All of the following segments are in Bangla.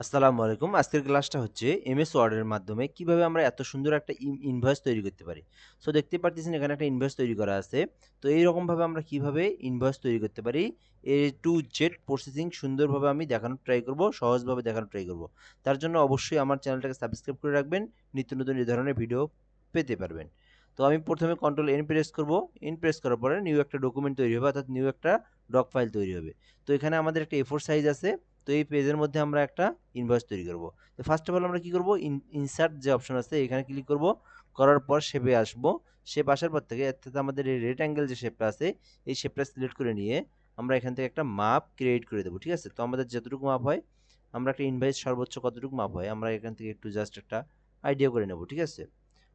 আসসালামু আলাইকুম। আজকের ক্লাসটা হচ্ছে এমএস ওয়ার্ডের মাধ্যমে কীভাবে আমরা এত সুন্দর একটা ইনভয়েস তৈরি করতে পারি। সো দেখতে পারতেছেন এখানে একটা ইনভয়েস তৈরি করা আছে। তো এইরকমভাবে আমরা কীভাবে ইনভয়েস তৈরি করতে পারি, এ টু জেড প্রসেসিং সুন্দরভাবে আমি দেখানোর ট্রাই করব, সহজভাবে দেখানোর ট্রাই করব। তার জন্য অবশ্যই আমার চ্যানেলটাকে সাবস্ক্রাইব করে রাখবেন, নিত্য নতুন এই ধরনের ভিডিও পেতে পারবেন। তো আমি প্রথমে কন্ট্রোল এন প্রেস করব, এন প্রেস করার পরে নিউ একটা ডকুমেন্ট তৈরি হবে অর্থাৎ নিউ একটা ডক ফাইল তৈরি হবে। তো এখানে আমাদের একটা এফোর সাইজ আছে। তো এই পেজের মধ্যে আমরা একটা ইনভয়েস তৈরি করব। তো ফার্স্ট অফ অল আমরা কি করব? ইনসার্ট যে অপশন আছে, এখানে ক্লিক করব। করার পর শেপে আসব। শেপ আসার পর থেকে অর্থাৎ আমাদের এই রেড অ্যাঙ্গেল যে শেপটা আছে, এই শেপটা সিলেক্ট করে নিয়ে আমরা এখান থেকে একটা মাপ ক্রিয়েট করে দেবো, ঠিক আছে? তো আমাদের যতটুকু মাপ হয়, আমরা একটা ইনভয়েস সর্বোচ্চ কতটুকু মাপ হয়, আমরা এখান থেকে একটু জাস্ট একটা আইডিয়া করে নেব, ঠিক আছে?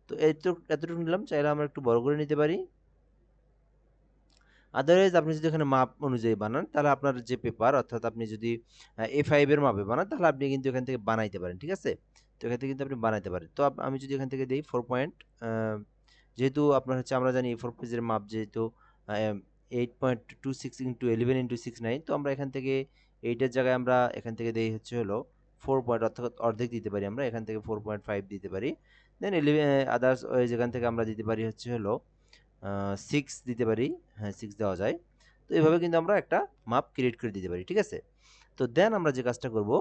তো এতটুকু এতটুকু নিলাম, চাইলে আমরা একটু বড় করে নিতে পারি। আদারওয়াইজ আপনি যদি এখানে মাপ অনুযায়ী বানান, তাহলে আপনার যে পেপার অর্থাৎ আপনি যদি এ ফাইভের মাপে বানান, তাহলে আপনি কিন্তু এখান থেকে বানাইতে পারেন, ঠিক আছে? তো এখান থেকে কিন্তু আপনি বানাইতে পারেন। তো আমি যদি এখান থেকে দিই ফোর পয়েন্ট যেহেতু আপনার হচ্ছে আমরা জানি ফোর পেজের মাপ যেহেতু eight point two six into eleven into six nine তো আমরা এখান থেকে এইটার জায়গায় আমরা এখান থেকে দিই হচ্ছে হলো ফোর পয়েন্ট অর্থাৎ অর্ধেক দিতে পারি আমরা, এখান থেকে ফোর পয়েন্ট ফাইভ দিতে পারি। দেন ইলেভেন আদার্স যেখান থেকে আমরা দিতে পারি হচ্ছে হলো সিক্স দিতে পারি হ্যাঁ সিক্স দেওয়া যায়। তো এভাবে কিন্তু আমরা একটা মাপ ক্রিয়েট করে দিতে পারি, ঠিক আছে? তো দেন আমরা যে কাজটা করব,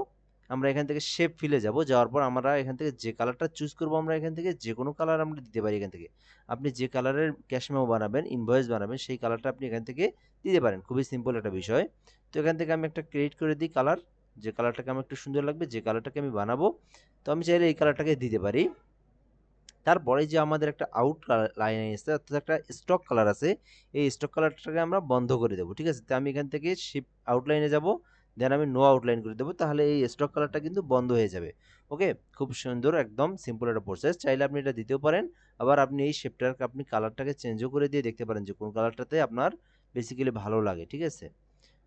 আমরা এখান থেকে শেপ ফিলে যাব, যাওয়ার পর আমরা এখান থেকে যে কালারটা চুজ করব আমরা এখান থেকে, যে কোনো কালার আমরা দিতে পারি এখান থেকে। আপনি যে কালারের ক্যাশমেও বানাবেন ইনভয়েস বানাবেন, সেই কালারটা আপনি এখান থেকে দিতে পারেন। খুবই সিম্পল একটা বিষয়। তো এখান থেকে আমি একটা ক্রিয়েট করে দিই কালার যে কালারটাকে আমার একটু সুন্দর লাগবে, যে কালারটাকে আমি বানাবো, তো আমি চাইলে এই কালারটাকে দিতে পারি। তারপরে যে আমাদের একটা আউট লাইন আছে অর্থাৎ একটা স্টক কালার আছে, এই স্টক কালারটাকে আমরা বন্ধ করে দেবো, ঠিক আছে? তো আমি এখান থেকে শিপ আউটলাইনে যাব দেন আমি নো আউটলাইন করে দেবো, তাহলে এই স্টক কালারটা কিন্তু বন্ধ হয়ে যাবে। ওকে খুব সুন্দর, একদম সিম্পল একটা প্রসেস চাইলে আপনি এটা দিতেও পারেন। আবার আপনি এই শেপটার আপনি কালারটাকে চেঞ্জও করে দিয়ে দেখতে পারেন যে কোন কালারটাতে আপনার বেসিক্যালি ভালো লাগে, ঠিক আছে?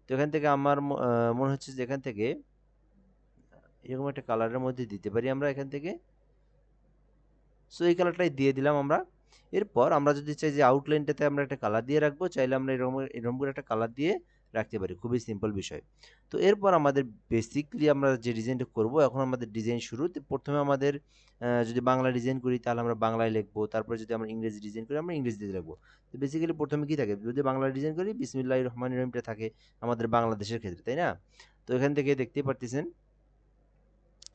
তো এখান থেকে আমার মনে হচ্ছে যে এখান থেকে এরকম একটা কালারের মধ্যে দিতে পারি আমরা এখান থেকে। সো এই কালারটাই দিয়ে দিলাম আমরা। এরপর আমরা যদি চাই যে আউটলাইনটাতে আমরা একটা কালার দিয়ে রাখব, চাইলে আমরা এরকম এরকম করে একটা কালার দিয়ে রাখতে পারি। খুবই সিম্পল বিষয়। তো এরপর আমাদের বেসিকলি আমরা যে ডিজাইনটা করব, এখন আমাদের ডিজাইন শুরু। প্রথমে আমাদের যদি বাংলা ডিজাইন করি, তাহলে আমরা বাংলায় লিখব। তারপরে যদি আমরা ইংরেজি ডিজাইন করি, আমরা ইংরেজিতে লিখব। তো বেসিক্যালি প্রথমে কী থাকে? যদি বাংলা ডিজাইন করি বিসমিল্লাহ রহমান রহিমটা থাকে আমাদের বাংলাদেশের ক্ষেত্রে, তাই না? তো এখান থেকে দেখতেই পারতেছেন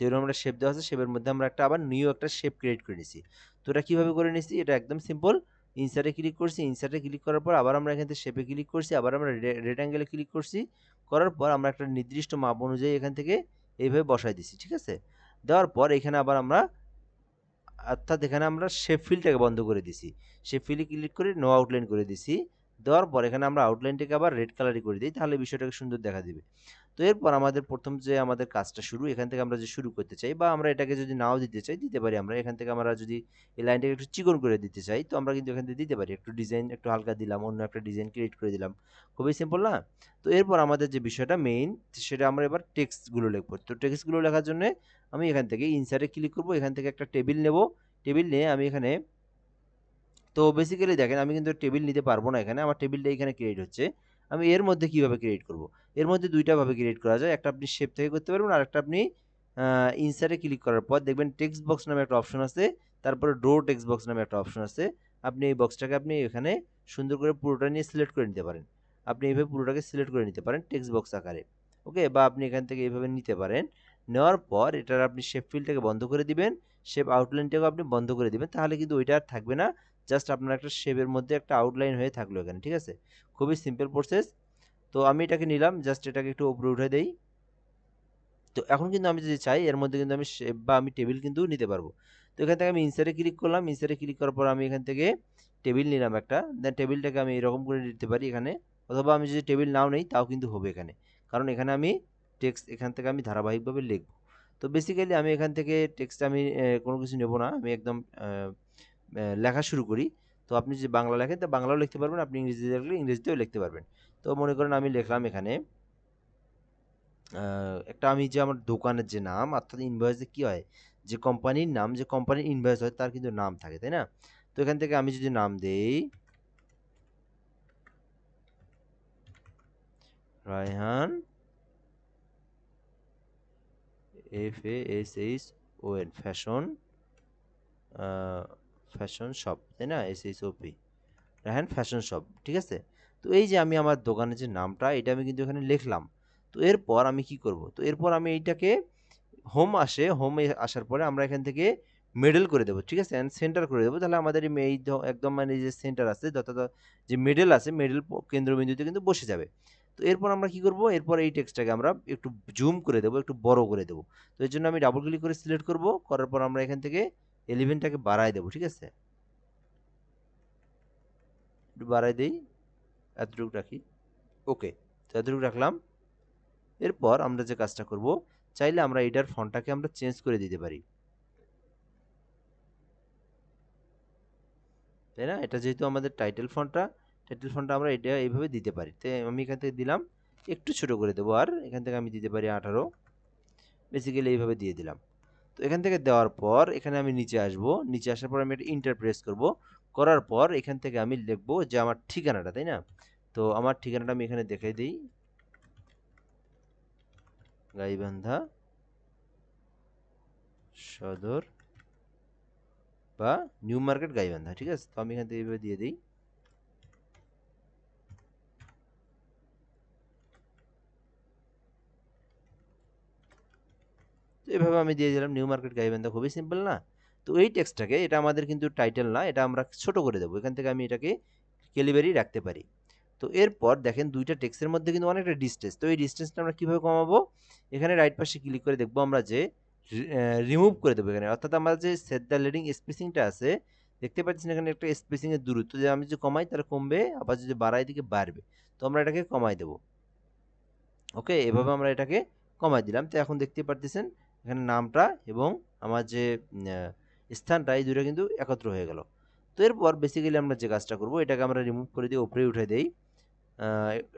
এরকম একটা শেপ দেওয়া আছে শেপের মধ্যে আমরা একটা আবার নিউ একটা শেপ ক্রিয়েট করে নিছি। তো এটা কীভাবে করে নিছি? এটা একদম সিম্পল ইনসার্টে ক্লিক করছি ইনসার্টে ক্লিক করার পর আবার আমরা এখান থেকে শেপে ক্লিক করছি, আবার আমরা রেড অ্যাঙ্গেলে ক্লিক করছি, করার পর আমরা একটা নির্দিষ্ট মাপ অনুযায়ী এখান থেকে এইভাবে বসাই দিছি, ঠিক আছে? দেওয়ার পর এখানে আবার আমরা, অর্থাৎ এখানে আমরা শেপ ফিলটাকে বন্ধ করে দিছি। শেপ ফিলে ক্লিক করে নো আউটলাইন করে দিছি। দেওয়ার পর এখানে আমরা আউটলাইনটাকে আবার রেড কালারই করে দিই, তাহলে বিষয়টাকে সুন্দর দেখা দিবে। তো এরপর আমাদের প্রথম যে আমাদের কাজটা শুরু, এখান থেকে আমরা যে শুরু করতে চাই বা আমরা এটাকে যদি নাও দিতে চাই, দিতে পারি আমরা। এখান থেকে আমরা যদি এই লাইনটাকে একটু চিকন করে দিতে চাই, তো আমরা কিন্তু এখান থেকে দিতে পারি। একটু ডিজাইন একটু হালকা দিলাম, অন্য একটা ডিজাইন ক্রিয়েট করে দিলাম। খুবই সিম্পল না? তো এরপর আমাদের যে বিষয়টা মেইন সেটা আমরা এবার টেক্সটগুলো লিখব। তো টেক্সটগুলো লেখার জন্য আমি এখান থেকে ইনসার্টে ক্লিক করব। এখান থেকে একটা টেবিল নেব। টেবিল নিয়ে আমি এখানে, তো বেসিক্যালি দেখেন আমি কিন্তু টেবিল নিতে পারব না এখানে। আমার টেবিলটা এখানে ক্রিয়েট হচ্ছে। আমি এর মধ্যে কীভাবে ক্রিয়েট করব? এর মধ্যে দুইটা ভাবে ক্রিয়েট করা যায়। একটা আপনি শেপ থেকে করতে পারবেন আর একটা আপনি ইনসার্টে ক্লিক করার পর দেখবেন টেক্সট বক্স নামে একটা অপশন আছে। তারপরে ড্রো টেক্সট বক্স নামে একটা অপশন আছে। আপনি এই বক্সটাকে আপনি এখানে সুন্দর করে পুরোটা নিয়ে সিলেক্ট করে নিতে পারেন। আপনি এইভাবে পুরোটাকে সিলেক্ট করে নিতে পারেন টেক্সট বক্স আকারে। ওকে বা আপনি এখান থেকে এইভাবে নিতে পারেন। নেওয়ার পর এটার আপনি শেপ ফিলটাকে বন্ধ করে দিবেন। শেপ আউটলাইনটাকে আপনি বন্ধ করে দিবেন। তাহলে কিন্তু ওইটা আর থাকবে না। জাস্ট আপনার একটা শেপের মধ্যে একটা আউটলাইন হয়ে থাকল এখানে, ঠিক আছে? খুবই সিম্পল প্রসেস তো আমি এটাকে নিলাম জাস্ট এটাকে একটু উপরে উঠে দেই। তো এখন কিন্তু আমি যদি চাই, এর মধ্যে কিন্তু আমি শেপ বা আমি টেবিল কিন্তু নিতে পারব। তো এখান থেকে আমি ইনসারে ক্লিক করলাম ইনসারে ক্লিক করার পর আমি এখান থেকে টেবিল নিলাম একটা। দেন টেবিলটাকে আমি এরকম করে দিতে পারি এখানে। অথবা আমি যদি টেবিল নাও নেই, তাও কিন্তু হবে এখানে। কারণ এখানে আমি টেক্সট এখান থেকে আমি ধারাবাহিকভাবে লিখব। তো বেসিক্যালি আমি এখান থেকে টেক্সট আমি কোনো কিছু নেব না। আমি একদম লেখা শুরু করি। তো আপনি যদি বাংলা লেখেন, তা বাংলাও লিখতে পারবেন, আপনি ইংরেজিতে লিখলে ইংরেজিতেও লিখতে পারবেন। তো মনে করেন আমি লিখলাম এখানে একটা আমি যে আমার দোকানের যে নাম, অর্থাৎ ইনভয়েসে কী হয়? যে কোম্পানির নাম, যে কোম্পানির ইনভয়েস হয়, তার কিন্তু নাম থাকে, তাই না? তো এখান থেকে আমি যদি নাম দেই, Raihan F A S H O N fashion fashion shop তাই না? S O P Rahan fashion shop ঠিক আছে? তো এই যে আমি আমার দোকানের যে নামটা, এটা আমি কিন্তু এখানে লিখলাম। তো এরপর আমি কি করব? তো এরপর আমি এইটাকে হোম আসে হোমে আসার পরে আমরা এখান থেকে মিডল করে দেবো, ঠিক আছে? অ্যান্ড সেন্টার করে দেবো। তাহলে আমাদের এই একদম মানে যে সেন্টার আছে যত যে মিডল আছে মিডল কেন্দ্রবিন্দুতে কিন্তু বসে যাবে। তো এরপর আমরা কি করব? এরপর এই টেক্সটটাকে আমরা একটু জুম করে দেবো, একটু বড় করে দেবো। তো এর জন্য আমি ডাবল ক্লিক করে সিলেক্ট করব। করার পর আমরা এখান থেকে এলিভেনটাকে বাড়ায় দেবো, ঠিক আছে? একটু বাড়াই দিই, এতটুকু রাখি। ওকে তো এতটুকু রাখলাম। এরপর আমরা যে কাজটা করব, চাইলে আমরা এটার ফোনটাকে আমরা চেঞ্জ করে দিতে পারি। তাই না? এটা যেহেতু আমাদের টাইটেল ফোনটা টাইটেল ফোনটা আমরা এটা এইভাবে দিতে পারি। তো আমি এখান থেকে দিলাম, একটু ছোট করে দেবো আর, এখান থেকে আমি দিতে পারি আঠারো। বেসিক্যালি এইভাবে দিয়ে দিলাম। তো এখান থেকে দেওয়ার পর এখানে আমি নিচে আসব। নিচে আসার পর আমি একটা ইন্টার প্রেস করব। করার পর এখান থেকে আমি লিখব যে আমার ঠিকানাটা, তাই না? তো আমার ঠিকানাটা আমি এখানে দেখাই দিই। গাইবান্ধা সদর বা নিউ মার্কেট গাইবান্ধা, ঠিক আছে? তো আমি এখান থেকে এইভাবে দিয়ে দিই। তো এভাবে আমি দিয়ে দিলাম নিউ মার্কেট গাইবান্ধা খুবই সিম্পল না। তো এই টেক্সটটাকে এটা আমাদের কিন্তু টাইটেল না এটা আমরা ছোট করে দেবো। এখান থেকে আমি এটাকে ক্যালিবারি রাখতে পারি। তো এরপর দেখেন দুইটা টেক্সের মধ্যে কিন্তু অনেকটা ডিস্টেন্স তো এই ডিস্টেন্সটা আমরা কীভাবে কমাবো? এখানে রাইট পাশে ক্লিক করে দেখব আমরা যে রিমুভ করে দেবো এখানে। অর্থাৎ আমার যে সেট দ্য লিডিং স্পেসিংটা আছে দেখতে পাচ্ছেন এখানে একটা স্পেসিংয়ের দূরত্ব। যে আমি যদি কমাই তাহলে কমবে আবার যদি বাড়াই দিকে বাড়বে। তো আমরা এটাকে কমাই দেবো। ওকে এভাবে আমরা এটাকে কমাই দিলাম। তো এখন দেখতে পারতেছেন এখানে নামটা এবং আমার যে স্থানটা এই দুটো কিন্তু একত্র হয়ে গেল। তো এরপর বেসিক্যালি আমরা যে কাজটা করব, এটাকে আমরা রিমুভ করে দিয়ে উপরে উঠে দেই।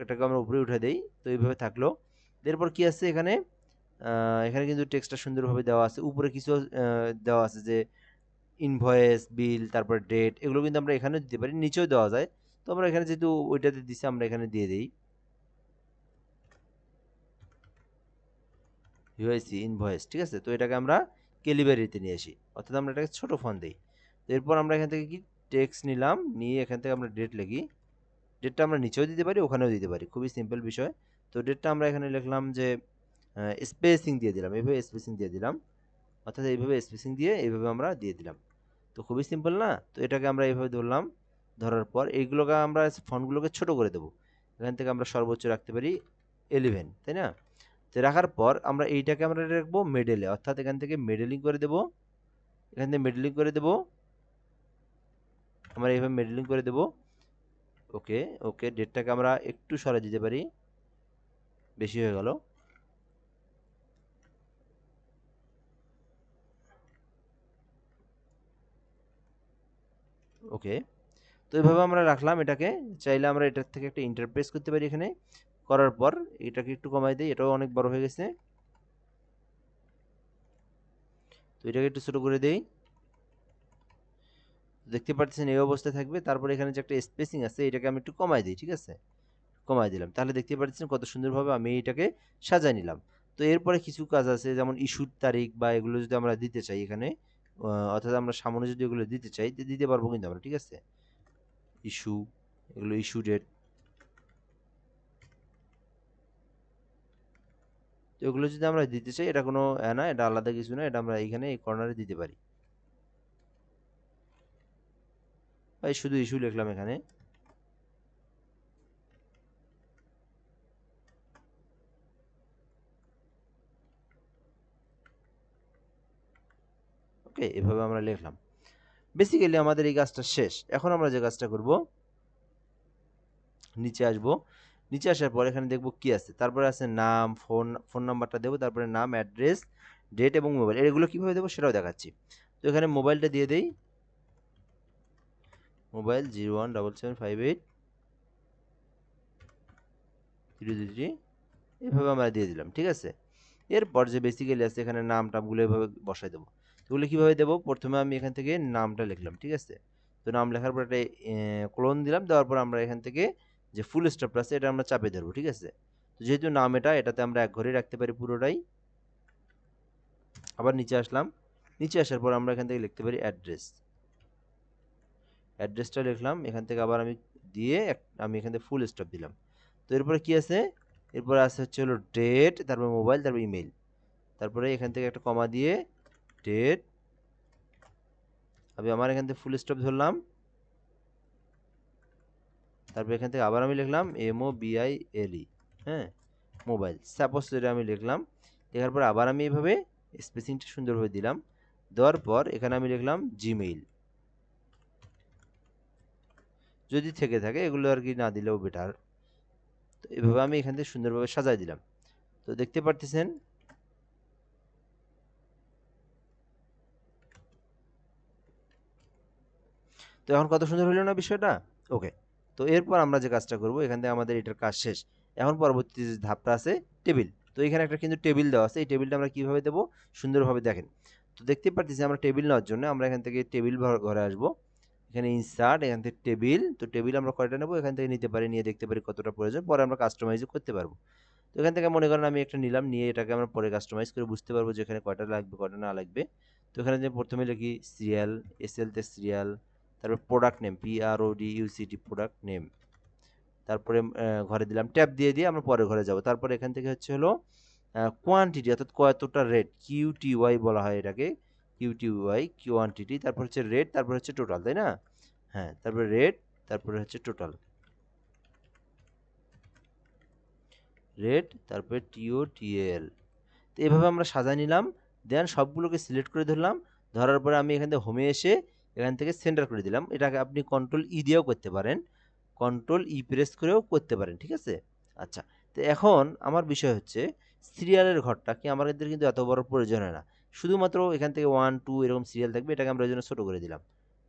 এটাকে আমরা উপরে উঠে দেই, তো এইভাবে থাকল। এরপর কি আছে এখানে? এখানে কিন্তু টেক্সটটা সুন্দরভাবে দেওয়া আছে। উপরে কিছু দেওয়া আছে যে ইনভয়েস বিল তারপর ডেট এগুলো কিন্তু আমরা এখানেও দিতে পারি, নিচেও দেওয়া যায়। তো আমরা এখানে যেহেতু ওইটাতে দিছি, আমরা এখানে দিয়ে দিই। ইউআইসি ইনভয়েস ঠিক আছে? তো এটাকে আমরা ক্যালিবারিতে নিয়ে আসি। অর্থাৎ আমরা এটাকে ছোটো ফোন দিই। তো এরপর আমরা এখান থেকে কি? টেক্স নিলাম, নিয়ে এখান থেকে আমরা ডেট লিখি। ডেটটা আমরা নিচেও দিতে পারি, ওখানেও দিতে পারি। খুবই সিম্পল বিষয়। তো ডেটটা আমরা এখানে লিখলাম যে স্পেসিং দিয়ে দিলাম। এইভাবে স্পেসিং দিয়ে দিলাম। অর্থাৎ এইভাবে স্পেসিং দিয়ে এইভাবে আমরা দিয়ে দিলাম। তো খুবই সিম্পল না? তো এটাকে আমরা এইভাবে ধরলাম। ধরার পর এইগুলোকে আমরা ফোনগুলোকে ছোট করে দেবো। এখান থেকে আমরা সর্বোচ্চ রাখতে পারি এলিভেন তাই না? তো রাখার পর আমরা এইটাকে আমরা রাখব মেডেলে অর্থাৎ এখান থেকে মেডেলিং করে দেব। এখান থেকে মেডেলিং করে দেব। আমরা এইভাবে মেডেলিং করে দেব। ওকে ওকে ডেটটাকে আমরা একটু সরে দিতে পারি। বেশি হয়ে গেল। ওকে, তো এইভাবে আমরা রাখলাম এটাকে। চাইলে আমরা এটার থেকে একটা ইন্টারপ্রেস করতে পারি এখানে। করার পর এটাকে একটু কমাই দিই, এটাও অনেক বড় হয়ে গেছে। তো এটাকে একটু ছোট করে দেই। দেখতে পাচ্ছেন এই অবস্থায় থাকবে, তারপরে এখানে যে একটা স্পেসিং আছে, এটাকে আমি একটু কমাই দিই, ঠিক আছে? কমাই দিলাম। তাহলে দেখতে পাচ্ছেন কত সুন্দরভাবে আমি এটাকে সাজাই নিলাম। তো এরপরে কিছু কাজ আছে, যেমন ইস্যুর তারিখ বা এগুলো যদি আমরা দিতে চাই এখানে অর্থাৎ আমরা সামনে যদি এগুলো দিতে চাই দিতে পারব কিন্তু আমরা, ঠিক আছে? ইস্যু, এগুলো ইস্যু ডেট তো এগুলো যদি আমরা দিতে চাই, এটা কোনো না, এটা আলাদা কিছু না, এটা আমরা এইখানে এই কর্নারে দিতে পারি। ভাই, শুধু ইস্যু লিখলাম এখানে। ওকে এভাবে আমরা লিখলাম। বেসিক্যালি আমাদের এই কাজটা শেষ। এখন আমরা যে কাজটা করব, নিচে আসব। নিচে আসার পর এখানে দেখব কি আছে। তারপরে আছে নাম, ফোন ফোন নাম্বারটা দেবো, তারপরে নাম, অ্যাড্রেস, ডেট এবং মোবাইল। এগুলো কীভাবে দেবো সেটাও দেখাচ্ছি। তো এখানে মোবাইলটা দিয়ে দেই। Mobile zero one double seven five eight three three three. এভাবে আমরা দিয়ে দিলাম, ঠিক আছে? এরপর যে বেসিক্যালি আছে এখানে নাম, টামগুলো এভাবে বসাই দেবো। এগুলো কীভাবে দেবো? প্রথমে আমি এখান থেকে নামটা লিখলাম, ঠিক আছে? তো নাম লেখার পর একটা ক্লোন দিলাম, দেওয়ার পর আমরা এখান থেকে যে ফুল স্টপটা আছে, এটা আমরা চাপে ধরবো, ঠিক আছে? তো যেহেতু নাম এটা, এটাতে আমরা এক ঘরে রাখতে পারি পুরোটাই। আবার নিচে আসলাম। নিচে আসার পর আমরা এখান থেকে লিখতে পারি অ্যাড্রেস অ্যাড্রেসটা লিখলাম, এখান থেকে আবার আমি দিয়ে আমি এখান থেকে ফুল স্টপ দিলাম। তো এরপরে কি আছে? এরপরে আছে হচ্ছে হলো ডেট তারপর মোবাইল তারপর ইমেল তারপরে এখান থেকে একটা কমা দিয়ে ডেট আমি আমার এখান থেকে ফুল স্টপ ধরলাম। তারপর এখান থেকে আবার আমি লিখলাম এমও বিআই এল ই হ্যাঁ? মোবাইল। সাপোজ এটা আমি লিখলাম, লেখার পর আবার আমি এভাবে স্পেসিংটা সুন্দরভাবে দিলাম। দেওয়ার পর এখানে আমি লিখলাম জিমেইল যদি থেকে থাকে, এগুলো আর কি না দিলেও বেটার তো এভাবে আমি এখান থেকে সুন্দরভাবে সাজাই দিলাম। তো দেখতে পারতেছেন? তো এখন কত সুন্দর হলো না বিষয়টা? ওকে তো এরপর আমরা যে কাজটা করব, এখান থেকে আমাদের এটার কাজ শেষ। এখন পরবর্তী যে ধাপটা আছে, টেবিল। তো এখানে একটা কিন্তু টেবিল দেওয়া আছে। এই টেবিলটা আমরা কীভাবে দেবো? সুন্দরভাবে দেখেন। তো দেখতে পারতেছি আমরা টেবিল নেওয়ার জন্য আমরা এখান থেকে টেবিল ঘরে আসব। এখানে ইনসার্ট, এখান থেকে টেবিল। তো টেবিল আমরা কয়টা নেব? এখান থেকে নিতে পারি, নিয়ে দেখতে পারি কতটা প্রয়োজন। পরে আমরা কাস্টমাইজও করতে পারব। তো এখান থেকে মনে করেন আমি একটা নিলাম, নিয়ে এটাকে আমরা পরে কাস্টমাইজ করে বুঝতে পারব যে এখানে কয়টা লাগবে, কয়টা না লাগবে। তো এখানে যে প্রথমে লিখি সিরিয়াল এস এসএলতে সিরিয়াল তারপর product name P R O D product name তারপরে ঘরে দিলাম ট্যাপ দিয়ে দিয়ে আমরা পরে ঘরে যাব। তারপরে এখান থেকে হচ্ছে হলো কোয়ান্টিটি অর্থাৎ কতটা রেট কিউটিওয়াই বলা হয় এটাকে কিউটিওয়াই কোয়ান্টিটি তারপর হচ্ছে রেট তারপর হচ্ছে টোটাল তাই না? হ্যাঁ তারপরে রেট তারপরে হচ্ছে টোটাল রেট তারপরে টিও টিএল তো এভাবে আমরা সাজায় নিলাম দেন সবগুলোকে সিলেক্ট করে ধরলাম। ধরার পরে আমি এখান থেকে হোমে এসে এখান থেকে সেন্টার করে দিলাম। এটাকে আপনি কন্ট্রোল ই দিয়েও করতে পারেন। কন্ট্রোল ই প্রেস করেও করতে পারেন, ঠিক আছে? আচ্ছা তো এখন আমার বিষয় হচ্ছে সিরিয়ালের ঘরটা কি আমাদের কিন্তু এত বড় প্রয়োজন হয় না। শুধুমাত্র এখান থেকে ওয়ান টু এরকম সিরিয়াল থাকবে, এটাকে আমরা ওই জন্য ছোটো করে দিলাম,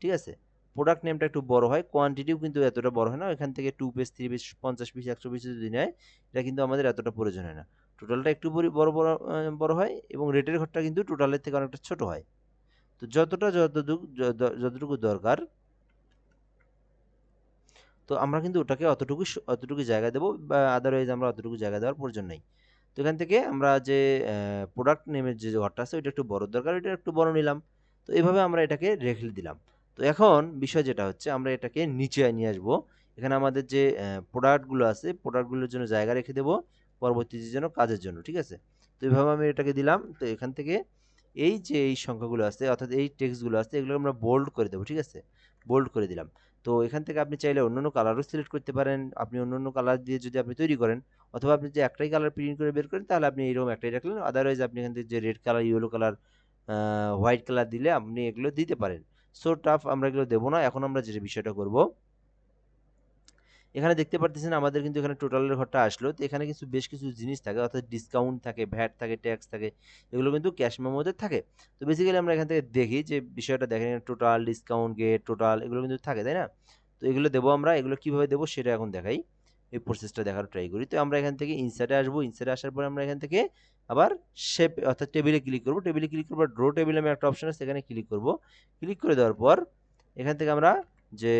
ঠিক আছে? প্রোডাক্ট নেমটা একটু বড় হয় কোয়ান্টিটিও কিন্তু এতটা বড় হয় না, এখান থেকে টু পিস থ্রি পিস পঞ্চাশ পিস একশো পিস যদি নেয়, এটা কিন্তু আমাদের এতটা প্রয়োজন হয় না। টোটালটা একটু বড় বড় বড় হয় এবং রেটের ঘরটা কিন্তু টোটালের থেকে অনেকটা ছোট হয়। তো যতটা যতটুকু যতটুকু দরকার, তো আমরা কিন্তু ওটাকে অতটুকু অতটুকু জায়গা দেবো বা আদারওয়াইজ আমরা অতটুকু জায়গা দেওয়ার প্রয়োজন নেই। তো এখান থেকে আমরা যে প্রোডাক্ট নেমের যে ঘরটা আছে, ওইটা একটু বড় দরকার, ওইটা একটু বড় নিলাম। তো এভাবে আমরা এটাকে রেখে দিলাম। তো এখন বিষয় যেটা হচ্ছে, আমরা এটাকে নিচে নিয়ে আসব। এখানে আমাদের যে প্রোডাক্টগুলো আছে প্রোডাক্টগুলোর জন্য জায়গা রেখে দেবো, পরবর্তীতে জন্য কাজের জন্য, ঠিক আছে? তো এইভাবে আমি এটাকে দিলাম। তো এখান থেকে এই যে এই সংখ্যাগুলো আছে, অর্থাৎ এই টেক্সটগুলো আছে, এগুলো আমরা বোল্ড করে দেবো, ঠিক আছে? বোল্ড করে দিলাম। তো এখান থেকে আপনি চাইলে অন্যান্য কালারও সিলেক্ট করতে পারেন। আপনি অন্যান্য কালার দিয়ে যদি আপনি তৈরি করেন, অথবা আপনি যে একটাই কালার প্রিন্ট করে বের করেন, তাহলে আপনি এইরকম একটাই রাখলেন। আদারওয়াইজ আপনি এখান থেকে যে red colour yellow colour white colour দিলে আপনি এগুলো দিতে পারেন। সো টাফ আমরা এগুলো দেবো না। এখন আমরা যে বিষয়টা করব এখানে দেখতে পারতেছেন আমাদের কিন্তু এখানে টোটালের ঘরটা আসলো। তো এখানে কিছু বেশ কিছু জিনিস থাকে, অর্থাৎ ডিসকাউন্ট থাকে ভ্যাট থাকে ট্যাক্স থাকে, এগুলো কিন্তু ক্যাশ মেমোতে থাকে। তো বেসিক্যালি আমরা এখান থেকে দেখি যে বিষয়টা দেখেন টোটাল ডিসকাউন্ট গেট টোটাল এগুলো কিন্তু থাকে, তাই না? তো এগুলো দেবো আমরা, এগুলো কীভাবে দেবো সেটা এখন দেখাই। এই প্রসেসটা দেখার ট্রাই করি। তো আমরা এখান থেকে ইনসার্টে আসব ইনসার্টে আসার পর আমরা এখান থেকে আবার শেপ অর্থাৎ টেবিলে ক্লিক করব। টেবিলে ক্লিক করব ড্র টেবিলে আমি একটা অপশন আছে সেখানে ক্লিক করব। ক্লিক করে দেওয়ার পর এখান থেকে আমরা যে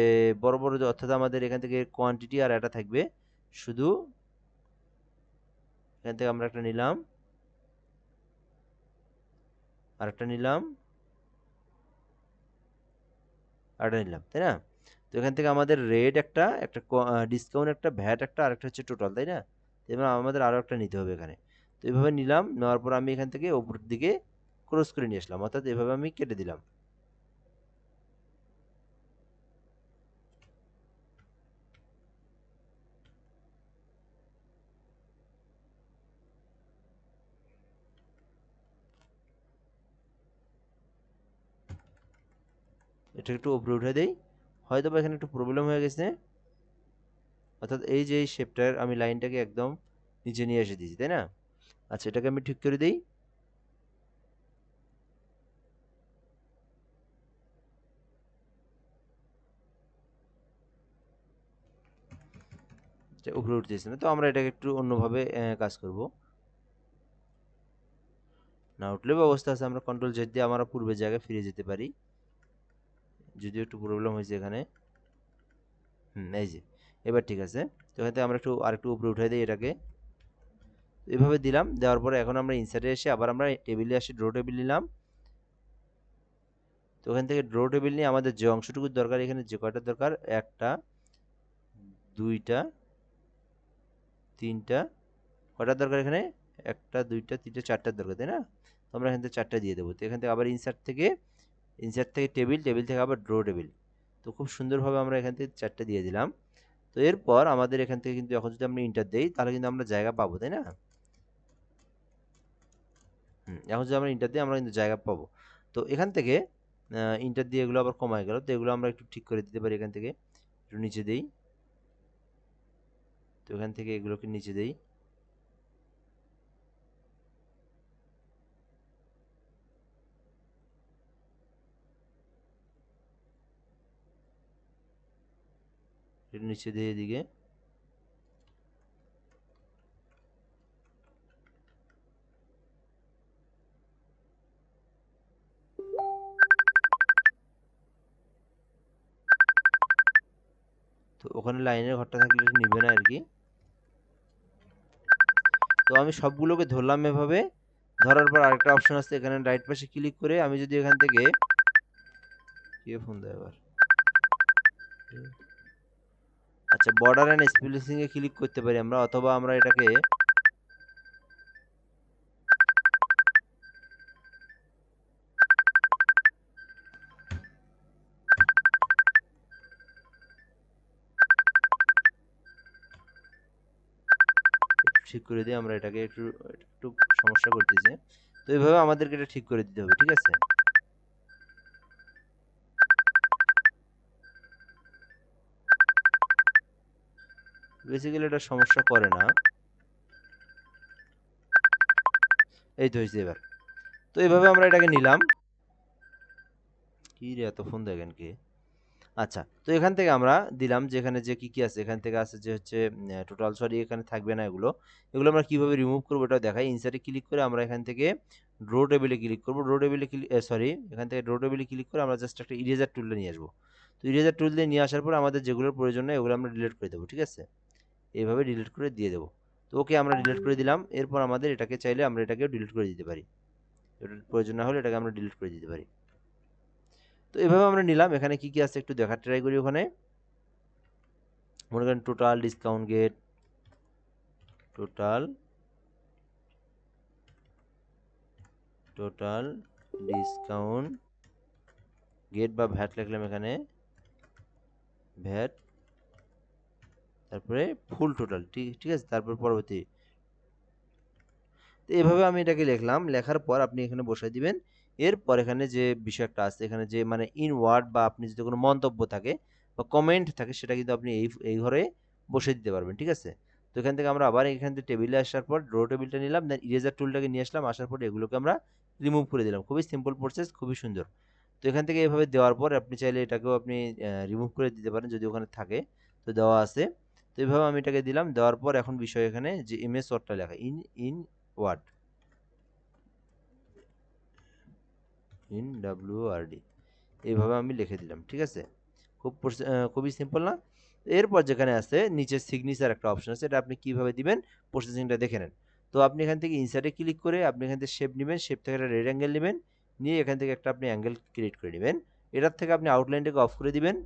বড় বড় যে অর্থাৎ আমাদের এখান থেকে কোয়ান্টিটি আর এটা থাকবে, শুধু এখান থেকে আমরা একটা নিলাম, আর একটা নিলাম, আর একটা নিলাম, তাই না? তো এখান থেকে আমাদের রেট একটা একটা ডিসকাউন্ট একটা ভ্যাট একটা, আর একটা হচ্ছে টোটাল তাই না? এবার আমাদের আরও একটা নিতে হবে এখানে। তো এভাবে নিলাম, নেওয়ার পর আমি এখান থেকে ওপরের দিকে ক্রস করে নিয়ে আসলাম, অর্থাৎ এভাবে আমি কেটে দিলাম। এটা একটু উপরে উঠে দেই। হয়তো বা এখানে একটু প্রবলেম হয়ে গেছে। অর্থাৎ এই যে শেপটার আমি লাইনটাকে একদম নিচে নিয়ে এসে দিয়েছি, তাই না? আচ্ছা এটাকে আমি ঠিক করে দিই। এটা উপরে উঠতেছে না? তো আমরা এটাকে একটু অন্যভাবে কাজ করব। না উঠলেও ব্যবস্থা আছে, আমরা কন্ট্রোল জেড দিয়ে আমরা পূর্বের জায়গায় ফিরে যেতে পারি। যদিও একটু প্রবলেম হয়েছে এখানে। হুম, এই যে, এবার ঠিক আছে। তো থেকে আমরা একটু, আরেকটু উপরে উঠাই দিই এটাকে। এভাবে দিলাম, দেওয়ার পরে এখন আমরা ইনসার্টে এসে আবার আমরা টেবিলে আসি ড্র টেবিল নিলাম। তো ওখান থেকে ড্র টেবিল নিয়ে আমাদের যে অংশটুকু দরকার, এখানে যে কয়টা দরকার? একটা, দুইটা, তিনটা, কয়টা দরকার এখানে? একটা, দুইটা, তিনটা চারটার দরকার, তাই না? তো আমরা এখান থেকে চারটা দিয়ে দেবো। তো এখান থেকে আবার ইনসার্ট থেকে ইনসার্ট থেকে টেবিল টেবিল থেকে আবার ড্র টেবিল তো খুব সুন্দরভাবে আমরা এখান থেকে চারটে দিয়ে দিলাম। তো এরপর আমাদের এখান থেকে কিন্তু এখন যদি আমরা ইন্টার দেই, তাহলে কিন্তু আমরা জায়গা পাবো, তাই না? এখন যদি আমরা ইন্টার দিই, আমরা কিন্তু জায়গা পাবো। তো এখান থেকে ইন্টার দিয়ে এগুলো আবার কমায় গেল। তো এগুলো আমরা একটু ঠিক করে দিতে পারি এখান থেকে। একটু নিচে দিই। তো এখান থেকে এগুলোকে নিচে দেই। নিচে দিয়ে এদিকে। তো ওখানে লাইনের ঘরটা থাকলে নিবে না আর কি। তো আমি সবগুলোকে ধরলাম এভাবে। ধরার পর আরেকটা অপশন আছে, এখানে রাইট পাশে ক্লিক করে আমি যদি এখান থেকে কে ফোন দেয় এবার? আচ্ছা বর্ডার অ্যান্ড এ ক্লিক করতে পারি আমরা, অথবা আমরা এটাকে ঠিক করে দিই, আমরা এটাকে একটু একটু সমস্যা করতেছি। তো এইভাবে আমাদেরকে এটা ঠিক করে দিতে হবে, ঠিক আছে? বেসিক্যালি এটা সমস্যা করে না। এই তো হয়েছে এবার। তো এইভাবে আমরা এটাকে নিলাম। কি রে, এত ফোন দেখেন কি? আচ্ছা তো এখান থেকে আমরা দিলাম যে এখানে যে কি কি আছে। এখান থেকে আছে যে হচ্ছে টোটাল সরি এখানে থাকবে না এগুলো। এগুলো আমরা কীভাবে রিমুভ করব এটা দেখাই। ইনসার্টে ক্লিক করে আমরা এখান থেকে ড্রো টেবিলে ক্লিক করব। ড্রো টেবিলে ক্লিক সরি এখান থেকে ড্রো টেবিলে ক্লিক করে আমরা জাস্ট একটা ইরেজার টুলটা নিয়ে আসব। তো ইরেজার টুল দিয়ে নিয়ে আসার পর আমাদের যেগুলোর প্রয়োজন নেই এগুলো আমরা ডিলিট করে দেবো, ঠিক আছে? এইভাবে ডিলিট করে দিয়ে দেবো। তো ওকে আমরা ডিলিট করে দিলাম। এরপর আমাদের এটাকে চাইলে আমরা এটাকেও ডিলিট করে দিতে পারি। এটার প্রয়োজন না হলে এটাকে আমরা ডিলিট করে দিতে পারি। তো এভাবে আমরা নিলাম। এখানে কি কি আছে একটু দেখার ট্রাই করি ওখানে। মনে করেন total discount get total total discount get বা ভ্যাট লিখলাম এখানে। ভ্যাট তারপরে ফুল টোটাল, ঠিক ঠিক আছে? তারপর পরবর্তী। তো এভাবে আমি এটাকে লিখলাম। লেখার পর আপনি এখানে বসাই দিবেন। এরপর এখানে যে বিষয়টা আছে, এখানে যে মানে ইন ওয়ার্ড বা আপনি যদি কোনো মন্তব্য থাকে বা কমেন্ট থাকে, সেটা কিন্তু আপনি এই এই ঘরে বসে দিতে পারবেন, ঠিক আছে? তো এখান থেকে আমরা আবার এখান থেকে টেবিলে আসার পর ড্র টেবিলটা নিলাম দেন ইরেজার টুলটাকে নিয়ে আসলাম, আসার পর এগুলোকে আমরা রিমুভ করে দিলাম। খুবই সিম্পল প্রসেস খুবই সুন্দর। তো এখান থেকে এভাবে দেওয়ার পর আপনি চাইলে এটাকেও আপনি রিমুভ করে দিতে পারেন যদি ওখানে থাকে। তো দেওয়া আছে। তো এইভাবে আমি এটাকে দিলাম। দেওয়ার পর এখন বিষয় এখানে যে এমএস ওয়ার্ডটা লেখা। In in word in W R D এইভাবে আমি লিখে দিলাম, ঠিক আছে? খুব খুবই সিম্পল না? এরপর যেখানে আছে, নিচে সিগনেচার একটা অপশন আছে। এটা আপনি কীভাবে দিবেন? প্রসেসিংটা দেখে নেন। তো আপনি এখান থেকে ইনসাইডে ক্লিক করে আপনি এখান থেকে শেপ নেবেন। শেপ থেকে একটা রেড অ্যাঙ্গেল নেবেন। নিয়ে এখান থেকে একটা আপনি অ্যাঙ্গেল ক্রিয়েট করে নেবেন। এটার থেকে আপনি আউটলাইনটাকে অফ করে দিবেন।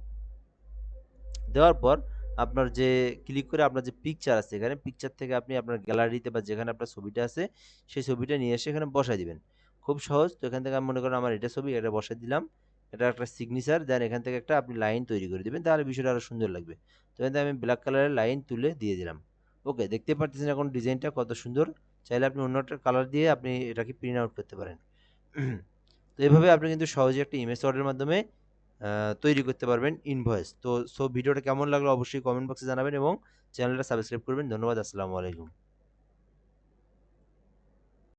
দেওয়ার পর আপনার যে ক্লিক করে আপনার যে পিকচার আছে, এখানে পিকচার থেকে আপনি আপনার গ্যালারিতে বা যেখানে আপনার ছবিটা আছে, সেই ছবিটা নিয়ে এসে এখানে বসাই দিবেন। খুব সহজ। তো এখান থেকে আমি মনে করেন আমার এটা ছবি, এটা বসাই দিলাম। এটা একটা সিগনেচার দেন এখান থেকে একটা আপনি লাইন তৈরি করে দেবেন, তাহলে বিষয়টা আরও সুন্দর লাগবে। তো এখান থেকে আমি ব্ল্যাক কালারের লাইন তুলে দিয়ে দিলাম। ওকে দেখতে পারতেছেন এখন ডিজাইনটা কত সুন্দর। চাইলে আপনি অন্য একটা কালার দিয়ে আপনি এটাকে প্রিন্ট আউট করতে পারেন। তো এভাবে আপনি কিন্তু সহজে একটা ইমেজ অর্ডারের মাধ্যমে তৈরি করতে পারবেন ইনভয়েস তো সো ভিডিওটা কেমন লাগল অবশ্যই কমেন্ট বক্সে জানাবেন এবং চ্যানেলটা সাবস্ক্রাইব করবেন। ধন্যবাদ, আসসালামু আলাইকুম।